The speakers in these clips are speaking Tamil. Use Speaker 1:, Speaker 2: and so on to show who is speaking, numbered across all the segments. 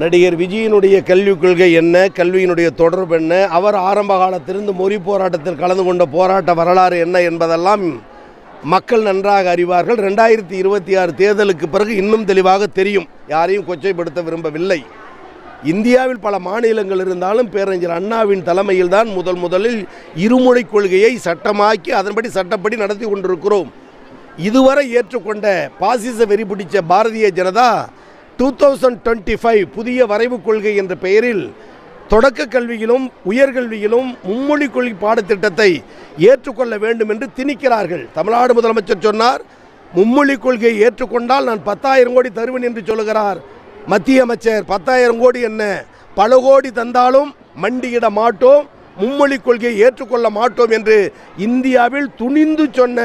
Speaker 1: நடிகர் விஜயினுடைய கல்விக் கொள்கை என்ன கல்வியினுடைய தொடர்பு என்ன அவர் ஆரம்ப காலத்திலிருந்து மொழி போராட்டத்தில் கலந்து கொண்ட போராட்ட வரலாறு என்ன என்பதெல்லாம் மக்கள் நன்றாக அறிவார்கள். ரெண்டாயிரத்தி இருபத்தி ஆறு தேர்தலுக்கு பிறகு இன்னும் தெளிவாக தெரியும். யாரையும் கொச்சைப்படுத்த விரும்பவில்லை. இந்தியாவில் பல மாநிலங்கள் இருந்தாலும் பேரறிஞர் அண்ணாவின் தலைமையில் தான் முதல் முதலில் இருமொழி கொள்கையை சட்டமாக்கி அதன்படி சட்டப்படி நடத்தி கொண்டிருக்கிறோம். இதுவரை ஏற்றுக்கொண்ட பாசிச வெறி பிடிச்ச Bharatiya Janata two thousand twenty five புதிய வரைவு கொள்கை என்ற பெயரில் தொடக்க கல்வியிலும் உயர்கல்வியிலும் மும்மொழி கொள்கை பாடத்திட்டத்தை ஏற்றுக்கொள்ள வேண்டும் என்று திணிக்கிறார்கள். தமிழ்நாடு முதலமைச்சர் சொன்னார் மும்மொழி கொள்கையை ஏற்றுக்கொண்டால் நான் பத்தாயிரம் கோடி தருவேன் என்று சொல்லுகிறார். மத்திய அமைச்சர் பத்தாயிரம் கோடி என்ன? பல கோடி தந்தாலும் மண்டியிட மாட்டோம் மும்மொழி கொள்கையை ஏற்றுக்கொள்ள மாட்டோம் என்று இந்தியாவில் துணிந்து சொன்ன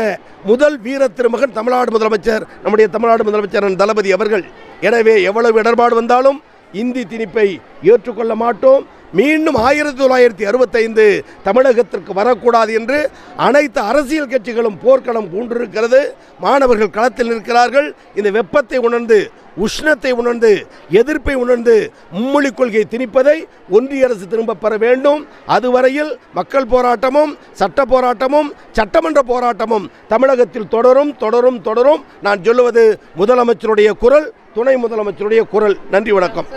Speaker 1: முதல் வீர திருமகன் தமிழ்நாடு முதலமைச்சர் நம்முடைய தமிழ்நாடு முதலமைச்சர் தளபதி அவர்கள். எனவே எவ்வளவு இடர்பாடு வந்தாலும் இந்தி திணிப்பை ஏற்றுக்கொள்ள மாட்டோம். மீண்டும் ஆயிரத்தி தொள்ளாயிரத்தி அறுபத்தைந்து தமிழகத்திற்கு வரக்கூடாது என்று அனைத்து அரசியல் கட்சிகளும் போர்க்களம் பூண்டிருக்கிறது. மாணவர்கள் களத்தில் நிற்கிறார்கள். இந்த வெப்பத்தை உணர்ந்து உஷ்ணத்தை உணர்ந்து எதிர்ப்பை உணர்ந்து மும்மொழி கொள்கை திணிப்பதை ஒன்றிய அரசு திரும்ப பெற வேண்டும். அதுவரையில் மக்கள் போராட்டமும் சட்ட போராட்டமும் சட்டமன்ற போராட்டமும் தமிழகத்தில் தொடரும் தொடரும் தொடரும். நான் சொல்லுவது முதலமைச்சருடைய குரல் துணை முதலமைச்சருடைய குரல். நன்றி வணக்கம்.